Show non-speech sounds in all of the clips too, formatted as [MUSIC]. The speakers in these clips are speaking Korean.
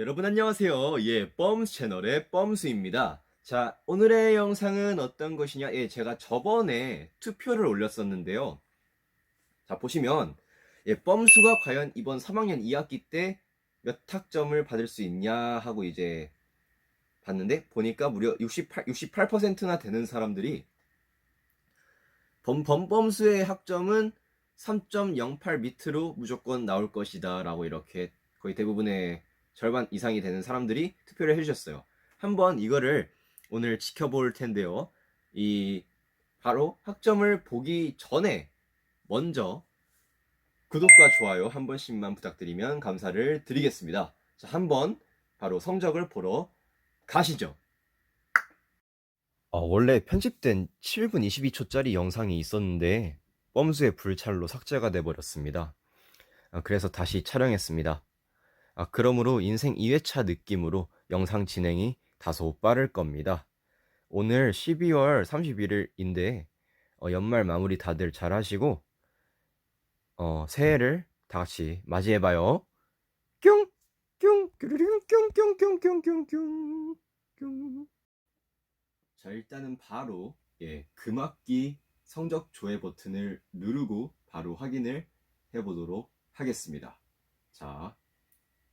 여러분 안녕하세요. 예, 뻔스 채널의 뻔스입니다. 자, 오늘의 영상은 어떤 것이냐? 예, 제가 저번에 투표를 올렸었는데요. 자, 보시면 예, 뻔수가 과연 이번 3학년 2학기 때 몇 학점을 받을 수 있냐 하고 이제 봤는데 보니까 무려 68 68%나 되는 사람들이 범, 범범수의 학점은 3.08 밑으로 무조건 나올 것이다 라고 이렇게 거의 대부분의 절반 이상이 되는 사람들이 투표를 해주셨어요. 한번 이거를 오늘 지켜볼 텐데요. 이 바로 학점을 보기 전에 먼저 구독과 좋아요 한 번씩만 부탁드리면 감사를 드리겠습니다. 자, 한번 바로 성적을 보러 가시죠. 어, 원래 편집된 7분 22초짜리 영상이 있었는데 뻔수의 불찰로 삭제가 돼버렸습니다. 아, 그래서 다시 촬영했습니다. 아, 그러므로 인생 2회차 느낌으로 영상 진행이 다소 빠를 겁니다. 오늘 12월 31일인데 어, 연말 마무리 다들 잘 하시고 어, 새해를 다 같이 맞이해봐요. 뿅! 뿅! 뾰루링 뿅! 뿅! 뿅! 뿅! 뿅! 뿅! 자, 일단은 바로 예, 금학기 성적 조회 버튼을 누르고 바로 확인을 해보도록 하겠습니다. 자,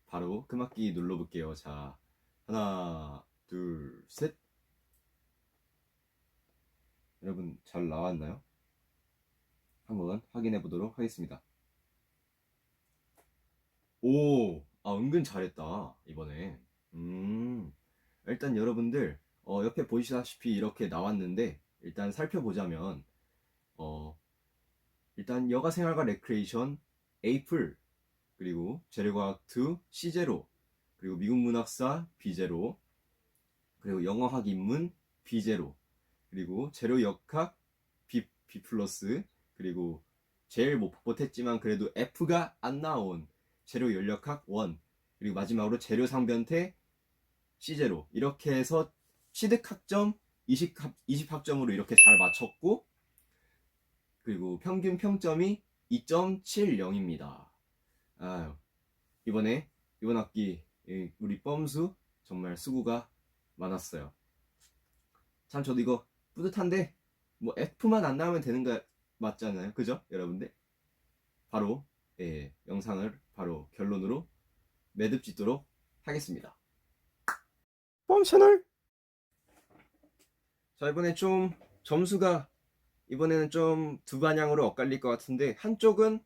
바로 금학기 눌러볼게요. 자, 하나, 둘, 셋. 여러분 잘 나왔나요? 한번 확인해 보도록 하겠습니다. 오, 아, 은근 잘했다, 이번에. 음, 일단 여러분들, 어, 옆에 보시다시피 이렇게 나왔는데, 일단 살펴보자면, 어, 일단 여가생활과 레크레이션 풀, 그리고 재료과학 2 C0, 그리고 미국 문학사 B0, 그리고 영어학 인문 B0, 그리고 재료 역학 B, B 플러스, 그리고 제일 못, 못했지만 그래도 F가 안 나온 재료 연력학 1, 그리고 마지막으로 재료 상변태 C0 이렇게 해서 취득학점 20, 20학점으로 이렇게 잘 맞췄고 그리고 평균 평점이 2.70입니다. 아유, 이번에 이번 학기 이 우리 뻔수 정말 수고가 많았어요. 참 저도 이거 뿌듯한데 뭐 F만 안 나오면 되는 거 맞잖아요. 그죠? 여러분들? 바로 예, 영상을 바로 결론으로 매듭 짓도록 하겠습니다. 뻔 채널 자 이번에 좀 점수가 이번에는 좀두 반향으로 엇갈릴 것 같은데 한쪽은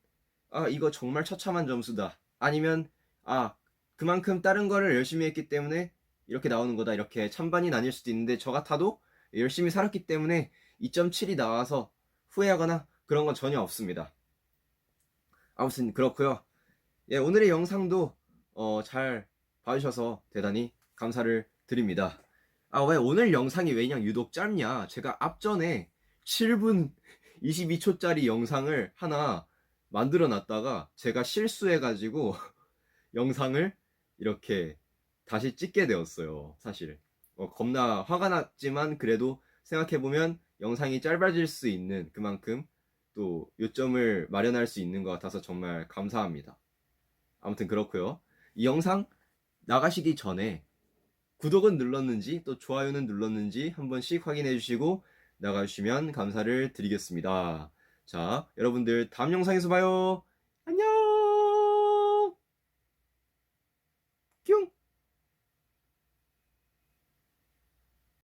아 이거 정말 처참한 점수다 아니면 아 그만큼 다른 거를 열심히 했기 때문에 이렇게 나오는 거다 이렇게 찬반이 나뉠 수도 있는데 저 같아도 열심히 살았기 때문에 2.7이 나와서 후회하거나 그런 건 전혀 없습니다. 아무튼 그렇고요. 예, 오늘의 영상도 어, 잘 봐주셔서 대단히 감사를 드립니다. 아, 왜 오늘 영상이 왜냐 유독 짧냐? 제가 앞전에 7분 22초짜리 영상을 하나 만들어 놨다가 제가 실수해 가지고 [LAUGHS] 영상을 이렇게 다시 찍게 되었어요. 사실. 어, 겁나 화가 났지만 그래도 생각해 보면 영상이 짧아질 수 있는 그만큼 또 요점을 마련할 수 있는 것 같아서 정말 감사합니다. 아무튼 그렇고요. 이 영상 나가시기 전에 구독은 눌렀는지 또 좋아요는 눌렀는지 한 번씩 확인해 주시고 나가주시면 감사를 드리겠습니다. 자, 여러분들 다음 영상에서 봐요.